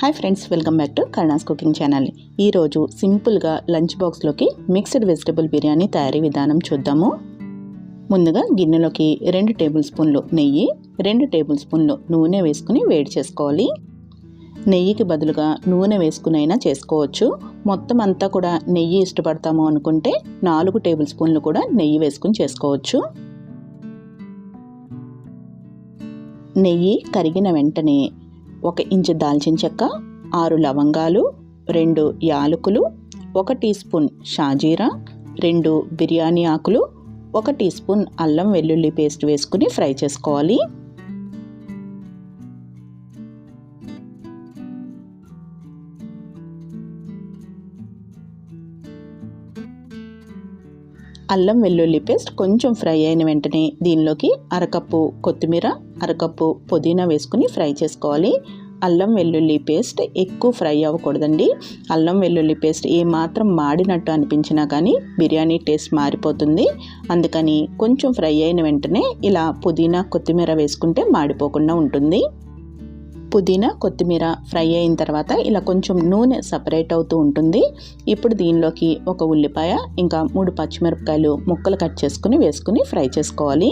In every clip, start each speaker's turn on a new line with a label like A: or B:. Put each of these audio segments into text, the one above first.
A: Hi friends welcome back to Karuna's cooking channel ఈరోజు సింపుల్గా lunch బాక్స్లోకి మిక్స్డ్ వెజిటబుల్ బిర్యానీ తయారీ విధానం చూద్దాము. ముందుగా గిన్నెలోకి రెండు టేబుల్ స్పూన్లు నెయ్యి రెండు టేబుల్ స్పూన్లు నూనె వేసుకుని వేడి చేసుకోవాలి. నెయ్యికి బదులుగా నూనె వేసుకునైనా చేసుకోవచ్చు. మొత్తం అంతా కూడా నెయ్యి ఇష్టపడతాము అనుకుంటే నాలుగు టేబుల్ స్పూన్లు కూడా నెయ్యి వేసుకుని చేసుకోవచ్చు. నెయ్యి కరిగిన వెంటనే ఒక ఇంచు దాల్చిన చెక్క ఆరు లవంగాలు రెండు యాలకులు ఒక టీ స్పూన్ షాజీరా రెండు బిర్యానీ ఆకులు ఒక టీ స్పూన్ అల్లం వెల్లుల్లి పేస్ట్ వేసుకుని ఫ్రై చేసుకోవాలి. అల్లం వెల్లుల్లి పేస్ట్ కొంచెం ఫ్రై అయిన వెంటనే దీనిలోకి అరకప్పు కొత్తిమీర అరకప్పు పుదీనా వేసుకుని ఫ్రై చేసుకోవాలి. అల్లం వెల్లుల్లి పేస్ట్ ఎక్కువ ఫ్రై అవ్వకూడదండి. అల్లం వెల్లుల్లి పేస్ట్ ఏమాత్రం మాడినట్టు అనిపించినా కానీ బిర్యానీ టేస్ట్ మారిపోతుంది. అందుకని కొంచెం ఫ్రై అయిన వెంటనే ఇలా పుదీనా కొత్తిమీర వేసుకుంటే మాడిపోకుండా ఉంటుంది. పుదీనా కొత్తిమీర ఫ్రై అయిన తర్వాత ఇలా కొంచెం నూనె సపరేట్ అవుతూ ఉంటుంది. ఇప్పుడు దీనిలోకి ఒక ఉల్లిపాయ ఇంకా మూడు పచ్చిమిరపకాయలు ముక్కలు కట్ చేసుకుని వేసుకుని ఫ్రై చేసుకోవాలి.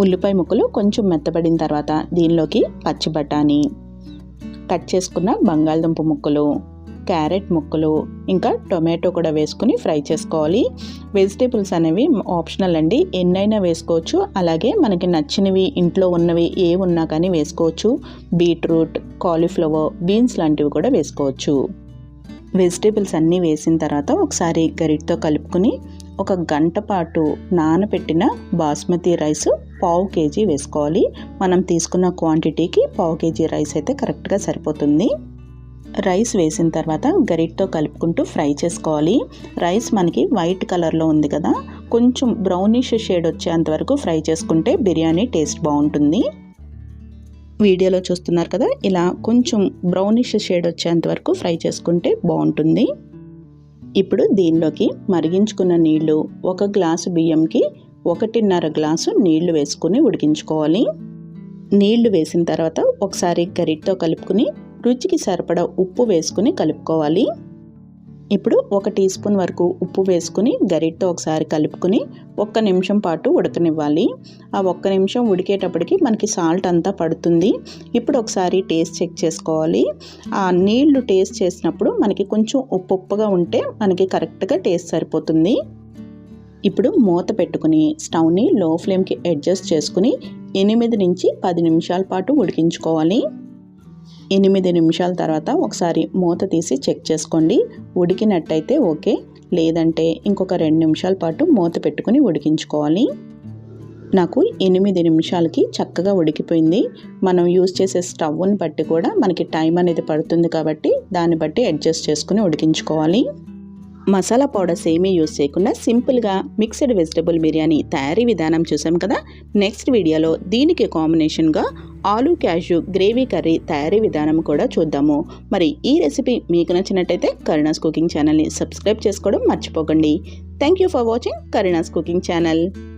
A: ఉల్లిపాయ ముక్కలు కొంచెం మెత్తబడిన తర్వాత దీనిలోకి పచ్చి బఠానీ కట్ చేసుకున్న బంగాళదుంప ముక్కలు క్యారెట్ ముక్కలు ఇంకా టొమాటో కూడా వేసుకుని ఫ్రై చేసుకోవాలి. వెజిటేబుల్స్ అనేవి ఆప్షనల్ అండి. ఎన్నైనా వేసుకోవచ్చు. అలాగే మనకి నచ్చినవి ఇంట్లో ఉన్నవి ఏ ఉన్నా కానీ వేసుకోవచ్చు. బీట్రూట్ కాలీఫ్లవర్ బీన్స్ లాంటివి కూడా వేసుకోవచ్చు. వెజిటేబుల్స్ అన్నీ వేసిన తర్వాత ఒకసారి గరిటతో కలుపుకుని ఒక గంట పాటు నానబెట్టిన బాస్మతి రైస్ పావు కేజీ వేసుకోవాలి. మనం తీసుకున్న క్వాంటిటీకి పావు కేజీ రైస్ అయితే కరెక్ట్గా సరిపోతుంది. రైస్ వేసిన తర్వాత గరిటతో కలుపుకుంటూ ఫ్రై చేసుకోవాలి. రైస్ మనకి వైట్ కలర్లో ఉంది కదా. కొంచెం బ్రౌనిష్ షేడ్ వచ్చేంత వరకు ఫ్రై చేసుకుంటే బిర్యానీ టేస్ట్ బాగుంటుంది. వీడియోలో చూస్తున్నారు కదా ఇలా కొంచెం బ్రౌనిష్ షేడ్ వచ్చేంత వరకు ఫ్రై చేసుకుంటే బాగుంటుంది. ఇప్పుడు దీనిలోకి మరిగించుకున్న నీళ్ళు ఒక గ్లాసు బియ్యంకి ఒకటిన్నర గ్లాసు నీళ్ళు వేసుకుని ఉడికించుకోవాలి. నీళ్ళు వేసిన తర్వాత ఒకసారి గరిటతో కలుపుకుని రుచికి సరిపడా ఉప్పు వేసుకుని కలుపుకోవాలి. ఇప్పుడు ఒక టీ స్పూన్ వరకు ఉప్పు వేసుకుని గరిటతో ఒకసారి కలుపుకుని ఒక్క నిమిషం పాటు ఉడకనివ్వాలి. ఆ ఒక్క నిమిషం ఉడికేటప్పటికి మనకి సాల్ట్ అంతా పడుతుంది. ఇప్పుడు ఒకసారి టేస్ట్ చెక్ చేసుకోవాలి. ఆ నీళ్ళు టేస్ట్ చేసినప్పుడు మనకి కొంచెం ఉప్పు ఉప్పుగా ఉంటే మనకి కరెక్ట్గా టేస్ట్ సరిపోతుంది. ఇప్పుడు మూత పెట్టుకుని స్టవ్ని లో ఫ్లేమ్కి అడ్జస్ట్ చేసుకుని ఎనిమిది నుంచి పది నిమిషాల పాటు ఉడికించుకోవాలి. ఎనిమిది నిమిషాల తర్వాత ఒకసారి మూత తీసి చెక్ చేసుకోండి. ఉడికినట్టయితే ఓకే. లేదంటే ఇంకొక రెండు నిమిషాల పాటు మూత పెట్టుకుని ఉడికించుకోవాలి. నాకు ఎనిమిది నిమిషాలకి చక్కగా ఉడికిపోయింది. మనం యూజ్ చేసే స్టవ్ని బట్టి కూడా మనకి టైం అనేది పడుతుంది కాబట్టి దాన్ని బట్టి అడ్జస్ట్ చేసుకుని ఉడికించుకోవాలి. మసాలా పౌడర్స్ ఏమీ యూజ్ చేయకుండా సింపుల్గా మిక్స్డ్ వెజిటబుల్ బిర్యానీ తయారీ విధానం చూసాం కదా? నెక్స్ట్ వీడియోలో దీనికి కాంబినేషన్గా ఆలూ క్యాషు గ్రేవీ కర్రీ తయారీ విధానం కూడా చూద్దాము. మరి ఈ రెసిపీ మీకు నచ్చినట్టయితే కరుణాస్ కుకింగ్ ఛానల్ని సబ్స్క్రైబ్ చేసుకోవడం మర్చిపోకండి. Thank you for watching Karuna's cooking channel.